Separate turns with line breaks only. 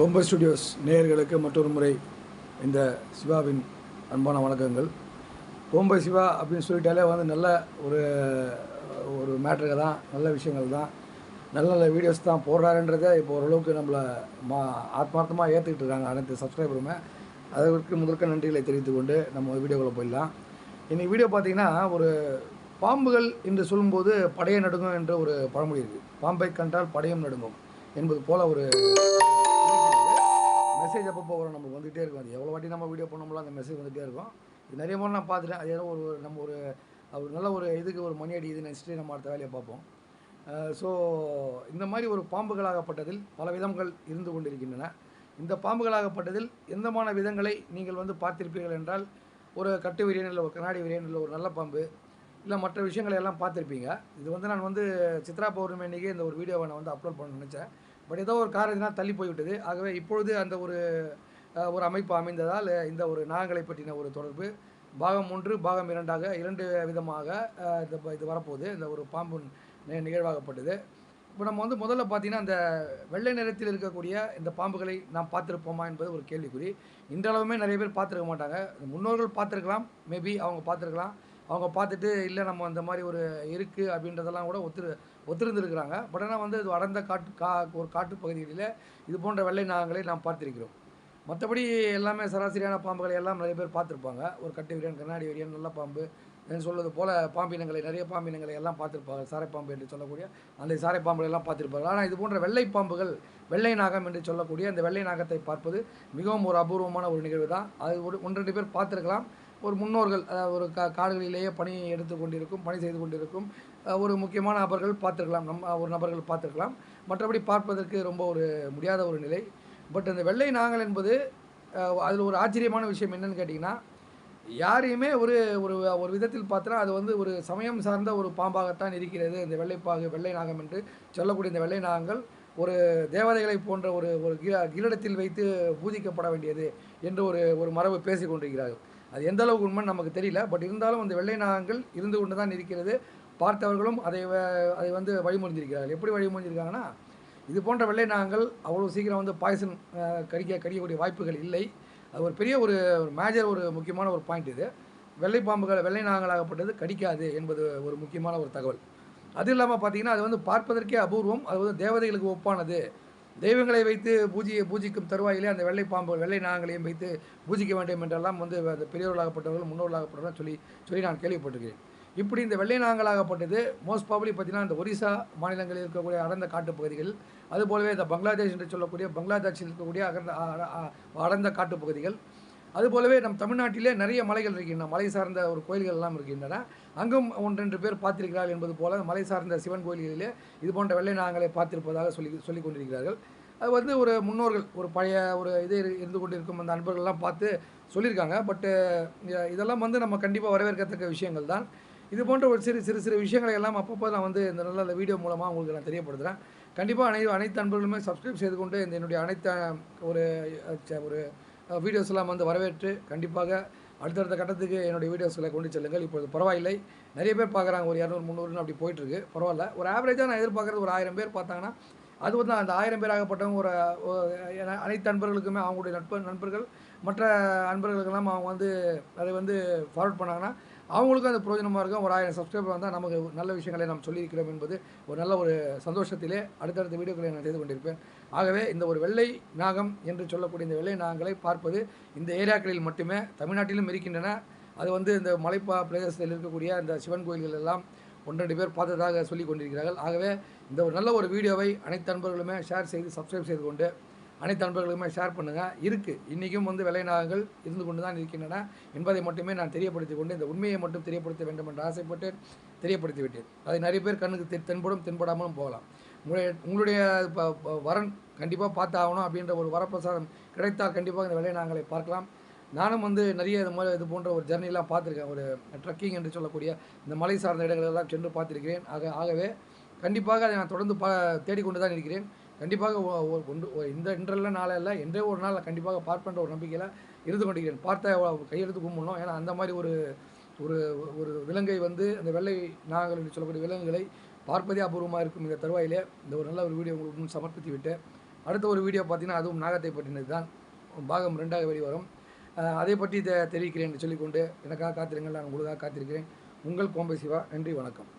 Kombai studios நேயர்களுக்கு மற்றொரு முறை இந்த சிவாவின் அன்பான வணக்கங்கள். கோம்பை சிவா அப்படின்னு சொல்லிட்டாலே வந்து நல்ல ஒரு ஒரு மேட்ருக்கு தான் நல்ல விஷயங்கள் தான். நல்ல நல்ல வீடியோஸ் தான் போடுறாருன்றதை இப்போ ஓரளவுக்கு நம்மளை மா ஆத்மார்த்தமாக ஏற்றுக்கிட்டு இருக்காங்க அனைத்து சப்ஸ்கிரைபருமே அதற்கு முதற்க நன்றிகளை தெரிவித்து கொண்டு நம்ம வீடியோக்குள்ளே போயிடலாம். இன்றைக்கி வீடியோ பார்த்தீங்கன்னா ஒரு பாம்புகள் என்று சொல்லும்போது படையை நடுங்கும் என்ற ஒரு பழமொழி இருக்குது பாம்பை கண்டால் படையும் நடுங்கும் என்பது போல் ஒரு மெசேஜ் அப்பப்போ வரும் நமக்கு வந்துகிட்டே இருக்கும். அது எவ்வளோ வாட்டி நம்ம வீடியோ பண்ணோம்ல அந்த மெசேஜ் வந்துகிட்டே இருக்கும். இது நிறைய முறை நான் பார்த்துட்டேன். அது ஏதோ ஒரு நம்ம ஒரு ஒரு நல்ல ஒரு இதுக்கு ஒரு மணி அடி இது நினச்சிட்டு நம்ம அடுத்த வேலையை பார்ப்போம். ஸோ இந்த மாதிரி ஒரு பாம்புகளாகப்பட்டதில் பல விதங்கள் இருந்து கொண்டிருக்கின்றன. இந்த பாம்புகளாகப்பட்டதில் எந்தமான விதங்களை நீங்கள் வந்து பார்த்திருப்பீர்கள் என்றால் ஒரு கட்டு விரியன் இல்லை ஒரு கண்ணாடி விரியன் இல்லை ஒரு நல்ல பாம்பு இல்லை மற்ற விஷயங்களை எல்லாம் பார்த்துருப்பீங்க. இது வந்து நான் வந்து சித்ரா பௌர்ணமி அன்றைக்கி இந்த ஒரு வீடியோவை நான் வந்து அப்லோட் பண்ண நினச்சேன். பட் ஏதோ ஒரு காரணத்தினால் தள்ளி போய்விட்டது. ஆகவே இப்பொழுது அந்த ஒரு ஒரு அமைப்பு அமைந்ததால் இந்த ஒரு நாகங்களை பற்றின ஒரு தொடர்பு பாகம் ஒன்று பாகம் இரண்டாக இரண்டு விதமாக இந்த இது வரப்போகுது. இந்த ஒரு பாம்பு நிகழ்வாகப்பட்டது. இப்போ நம்ம வந்து முதல்ல பார்த்தீங்கன்னா அந்த வெள்ளை நிறத்தில் இருக்கக்கூடிய இந்த பாம்புகளை நாம் பார்த்துருப்போமா என்பது ஒரு கேள்விக்குறி. இன்றளவுமே நிறைய பேர் பார்த்துருக்க மாட்டாங்க. முன்னோர்கள் பார்த்துருக்கலாம். மேபி அவங்க பார்த்துருக்கலாம். அவங்க பார்த்துட்டு இல்லை நம்ம அந்த மாதிரி ஒரு இருக்குது அப்படின்றதெல்லாம் கூட ஒத்துரு ஒத்திருந்துருக்கிறாங்க. பட் ஆனால் வந்து இது அடர்ந்த காட்டு கா ஒரு காட்டு பகுதிகளில் இது போன்ற வெள்ளை நாகங்களை நாம் பார்த்திருக்கிறோம். மற்றபடி எல்லாமே சராசரியான பாம்புகளை எல்லாம் நிறைய பேர் பார்த்துருப்பாங்க. ஒரு கட்டு விரியன் கண்ணாடி விரியன் நல்ல பாம்பு. என்று சொல்வது போல் பாம்பினங்களை நிறைய பாம்பினங்களை எல்லாம் பார்த்துருப்பாங்க. சாரைப்பாம்பு என்று சொல்லக்கூடிய அந்த சாரைப்பாம்புகளை எல்லாம் பார்த்துருப்பாங்க. ஆனால் இது போன்ற வெள்ளை பாம்புகள் வெள்ளை நாகம் என்று சொல்லக்கூடிய அந்த வெள்ளை நாகத்தை பார்ப்பது மிகவும் ஒரு அபூர்வமான ஒரு நிகழ்வு தான். அது ஒரு ஒன்று ரெண்டு பேர் பார்த்துருக்கலாம். ஒரு முன்னோர்கள் அதாவது ஒரு கா காடுகளிலேயே பணி எடுத்து கொண்டிருக்கும் பணி செய்து கொண்டிருக்கும் ஒரு முக்கியமான நபர்கள் பார்த்துருக்கலாம். நம் ஒரு நபர்கள் பார்த்துருக்கலாம். மற்றபடி பார்ப்பதற்கு ரொம்ப ஒரு முடியாத ஒரு நிலை. பட் அந்த வெள்ளை நாங்கள் என்பது அதில் ஒரு ஆச்சரியமான விஷயம் என்னன்னு கேட்டிங்கன்னா யாரையுமே ஒரு ஒரு ஒரு விதத்தில் பார்த்தனா அது வந்து ஒரு சமயம் சார்ந்த ஒரு பாம்பாகத்தான் இருக்கிறது. இந்த வெள்ளைப்பாகு வெள்ளை நாகம் என்று சொல்லக்கூடிய இந்த வெள்ளை நாகங்கள் ஒரு தேவதைகளை போன்ற ஒரு ஒரு கிரீடத்தில் வைத்து பூஜிக்கப்பட வேண்டியது என்று ஒரு ஒரு மரபு பேசிக் கொண்டிருக்கிறார்கள். அது எந்த அளவுக்கு உண்மைன்னு நமக்கு தெரியல. பட் இருந்தாலும் அந்த வெள்ளை நாகங்கள் இருந்து கொண்டு தான் இருக்கிறது. பார்த்தவர்களும் அதை வ- அதை வந்து வழிமொழிஞ்சிருக்கிறார்கள். எப்படி வழிமொழிஞ்சிருக்காங்கன்னா இது போன்ற வெள்ளை நாகங்கள் அவ்வளோ சீக்கிரம் வந்து பாய்சன் கடிக்க கடிக்கக்கூடிய வாய்ப்புகள் இல்லை. அது ஒரு பெரிய ஒரு ஒரு மேஜர் ஒரு முக்கியமான ஒரு பாயிண்ட் இது. வெள்ளை பாம்புகள் வெள்ளை நாகங்களாகப்பட்டது கடிக்காது என்பது ஒரு முக்கியமான ஒரு தகவல். அது இல்லாமல் பார்த்தீங்கன்னா அது வந்து பார்ப்பதற்கே அபூர்வம். அது வந்து தேவதைகளுக்கு ஒப்பானது. தெய்வங்களை வைத்து பூஜி பூஜிக்கும் தருவாயிலே அந்த வெள்ளை பாம்பு வெள்ளை நாகங்களையும் வைத்து பூஜிக்க வேண்டும் என்றெல்லாம் வந்து அந்த பெரியவர்களாகப்பட்டவர்கள் முன்னோர்களாகப்பட்டவர்கள் சொல்லி சொல்லி நான் கேள்விப்பட்டிருக்கிறேன். இப்படி இந்த வெள்ளை நாங்களாகப்பட்டது மோஸ்ட் ப்ராபலி பார்த்தீங்கன்னா இந்த ஒரிசா மாநிலங்களில் இருக்கக்கூடிய அடர்ந்த காட்டுப் பகுதிகள் அதுபோலவே இந்த பங்களாதேஷ் என்று சொல்லக்கூடிய பங்களாதேஷில் இருக்கக்கூடிய அகர்ந்த அ- அடர்ந்த காட்டுப் பகுதிகள் அதுபோலவே நம் தமிழ்நாட்டிலே நிறைய மலைகள் இருக்கின்றன. மலை சார்ந்த ஒரு கோயில்கள் எல்லாம் இருக்கின்றன. அங்கும் ஒன்றென்று பேர் பார்த்திருக்கிறார்கள் என்பது போல மலை சார்ந்த சிவன் கோயில்களிலே இது போன்ற வெள்ளை நாகங்களை பார்த்திருப்பதாக சொல்லி சொல்லிக் கொண்டிருக்கிறார்கள். அது வந்து ஒரு முன்னோர்கள் ஒரு பழைய ஒரு இது இரு- இருந்து கொண்டிருக்கும் அந்த நண்பர்கள்லாம் பார்த்து சொல்லியிருக்காங்க. பட்டு இதெல்லாம் வந்து நம்ம கண்டிப்பாக வரவேற்கத்தக்க விஷயங்கள் தான். இது போன்ற ஒரு சிறு சிறு சிறு விஷயங்களை எல்லாம் அப்பப்போ நான் வந்து இந்த நல்ல வீடியோ மூலமாக உங்களுக்கு நான் தெரியப்படுத்துகிறேன் கண்டிப்பாக அனை அனைத்து அன்பர்களுமே சப்ஸ்கிரைப் செய்து கொண்டு இந்த என்னுடைய அனைத்து ஒரு ச- ஒரு வீடியோஸ் எல்லாம் வந்து வரவேற்று கண்டிப்பாக அடுத்தடுத்த கட்டத்துக்கு என்னுடைய வீடியோஸ்களை கொண்டு செல்லுங்கள். இப்பொழுது பரவாயில்லை. நிறைய பேர் பார்க்குறாங்க. ஒரு இரநூறு முந்நூறுன்னு அப்படி போயிட்டுருக்கு. பரவாயில்ல. ஒரு ஆவரேஜாக நான் எதிர்பார்க்குறது ஒரு ஆயிரம் பேர் பார்த்தாங்கன்னா அது வந்து அந்த ஆயிரம் பேர் ஆகப்பட்டவங்க ஒரு அனைத்து நண்பர்களுக்குமே அவங்களுடைய நட்பு நண்பர்கள் மற்ற அன்பர்களுக்கெல்லாம் அவங்க வந்து அதை வந்து ஃபார்வர்ட் பண்ணாங்கன்னா அவங்களுக்கும் அது பிரயோஜனமாக இருக்கும். ஒரு ஆயிரம் சப்ஸ்கிரைபர் வந்தால் நமக்கு நல்ல விஷயங்களை நாம் சொல்லியிருக்கிறோம் என்பது ஒரு நல்ல ஒரு சந்தோஷத்திலே அடுத்தடுத்த வீடியோக்களை நான் செய்து கொண்டிருப்பேன். ஆகவே இந்த ஒரு வெள்ளை நாகம் என்று சொல்லக்கூடிய இந்த வெள்ளை நாகங்களை பார்ப்பது இந்த ஏரியாக்களில் மட்டுமே தமிழ்நாட்டிலும் இருக்கின்றன. அது வந்து இந்த மலைப்பா பிரதேசத்தில் இருக்கக்கூடிய அந்த சிவன் கோயில்கள் எல்லாம் ஒன்றரை பேர் பார்த்ததாக சொல்லி கொண்டிருக்கிறார்கள் ஆகவே இந்த ஒரு நல்ல ஒரு வீடியோவை அனைத்து நண்பர்களுமே ஷேர் செய்து சப்ஸ்கிரைப் செய்து கொண்டு அனைத்து நண்பர்களுமே ஷேர் பண்ணுங்கள் இருக்குது இன்றைக்கும் வந்து விலைநாகங்கள் இருந்து கொண்டு தான் இருக்கின்றன. என்பதை மட்டுமே நான் தெரியப்படுத்தி கொண்டு இந்த உண்மையை மட்டும் தெரியப்படுத்த வேண்டும் என்று ஆசைப்பட்டு தெரியப்படுத்தி விட்டேன். அதை நிறைய பேர் கண்ணுக்கு தெ- தென்படும் தென்படாமலும் போகலாம். உங்களுடைய உங்களுடைய ப- வரன் கண்டிப்பாக பார்த்து ஆகணும் அப்படின்ற ஒரு வரப்பிரசாதம் கிடைத்தால் கண்டிப்பாக இந்த வெள்ளை பார்க்கலாம். நானும் வந்து நிறைய இது மாதிரி இது போன்ற ஒரு ஜர்னிலாம் பார்த்துருக்கேன். ஒரு ட்ரக்கிங் என்று சொல்லக்கூடிய இந்த மலை சார்ந்த இடங்களெல்லாம் சென்று பார்த்துருக்கிறேன். ஆக ஆகவே கண்டிப்பாக அதை நான் தொடர்ந்து பா தேடிக்கொண்டு தான் இருக்கிறேன். கண்டிப்பாக ஒன்று இந்த இன்றல்ல நாளெல்லாம் என்றே ஒரு நாள் கண்டிப்பாக பார்ப்பேன்ற ஒரு நம்பிக்கையில் இருந்து கொண்டிருக்கிறேன். பார்த்த கையெழுத்து கும்பிடணும். ஏன்னா அந்த மாதிரி ஒரு ஒரு ஒரு விலங்கை வந்து அந்த வெள்ளை நாகங்கள் என்று சொல்லக்கூடிய விலங்குகளை பார்ப்பதே அபூர்வமாக இருக்கும் இந்த தருவாயிலே. இந்த ஒரு நல்ல ஒரு வீடியோ உங்களுக்கு முன் சமர்ப்பித்து விட்டு அடுத்த ஒரு வீடியோ பார்த்தீங்கன்னா அதுவும் நாகத்தை பற்றினது தான். பாகம் ரெண்டாக வெளிவரும் அதை பற்றி தெ தெரிவிக்கிறேன் என்று சொல்லிக்கொண்டு எனக்காக காத்திருங்கள். நான் உங்களுக்காக காத்திருக்கிறேன். உங்கள் கோம்பை சிவா. நன்றி வணக்கம்.